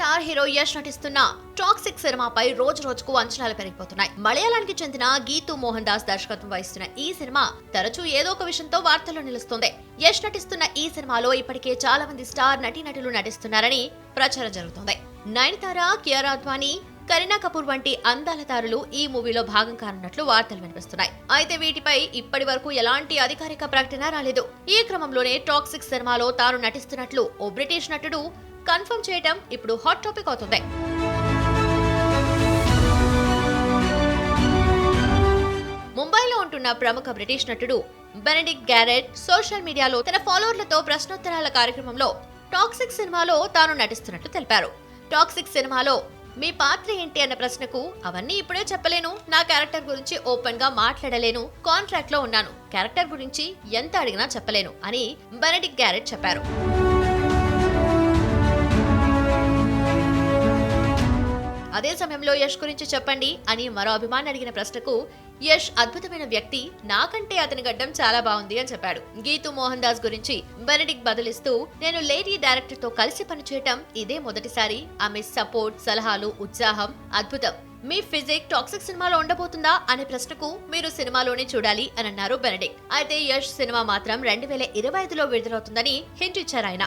Star hero Yash నటిస్తున్న toxic సినిమాపై రోజు రోజుకు అంచనాలు పెరిగిపోతున్నాయి. మలయాళానికి చెందిన గీతు మోహన్ దాస్ దర్శకత్వం వహిస్తున్న ఈ సినిమా తరచూ ఏదో ఒక విషయంతో వార్తల్లో నిలుస్తుంది. యష్ నటిస్తున్న ఈ సినిమాలో ఇప్పటికే చాలా మంది స్టార్ నటీనటులు నటిస్తున్నారని ప్రచారం జరుగుతుంది. నయనతార కియారా అద్వానీ కరీనా కపూర్ వంటి అందాలదారులు ఈ మూవీలో భాగం కానున్నట్లు వార్తలు వినిపిస్తున్నాయి. అయితే వీటిపై ఇప్పటి వరకు ఎలాంటి అధికారిక ప్రకటన రాలేదు. ఈ క్రమంలోనే టాక్సిక్ సినిమాలో తాను నటిస్తున్నట్లు ఓ బ్రిటిష్ నటుడు కన్ఫర్మ్ చేయటం ఇప్పుడు హాట్ టాపిక్ అవుతుంది. ముంబైలో ఉంటున్న ప్రముఖ బ్రిటిష్ నటుడు బెనడిక్ గ్యారెట్ సోషల్ మీడియాలో తన ఫాలోవర్లతో ప్రశ్నోత్తరాల కార్యక్రమంలో టాక్సిక్ సినిమాలో తాను నటిస్తున్నట్లు తెలిపారు. టాక్సిక్ సినిమాలో మీ పాత్ర ఏంటి? అన్న ప్రశ్నకు అవన్నీ ఇప్పుడే చెప్పలేను నా క్యారెక్టర్ గురించి ఓపెన్గా మాట్లాడలేను కాంట్రాక్ట్లో ఉన్నాను క్యారెక్టర్ గురించి ఎంత అడిగినా చెప్పలేను అని బెనడిక్ గ్యారెట్ చెప్పారు. అదే సమయంలో యష్ గురించి చెప్పండి అని మరో అభిమాని అడిగిన ప్రశ్నకు యష్ అద్భుతమైన వ్యక్తి నాకంటే అతని గడ్డం చాలా బాగుంది అని చెప్పాడు. గీతు మోహన్ దాస్ గురించి బెనడిక్ బదులిస్తూ నేను లేడీ డైరెక్టర్తో కలిసి పనిచేయటం ఇదే మొదటిసారి. ఆమె సపోర్ట్ సలహాలు ఉత్సాహం అద్భుతం. మీ ఫిజిక్ టాక్సిక్ సినిమాలో ఉండబోతుందా అనే ప్రశ్నకు మీరు సినిమాలోనే చూడాలి అని అన్నారు బెనడిక్ అయితే యష్ సినిమా మాత్రం రెండు వేల ఇరవై ఐదులో విడుదలవుతుందని హింట్ ఇచ్చారు ఆయన.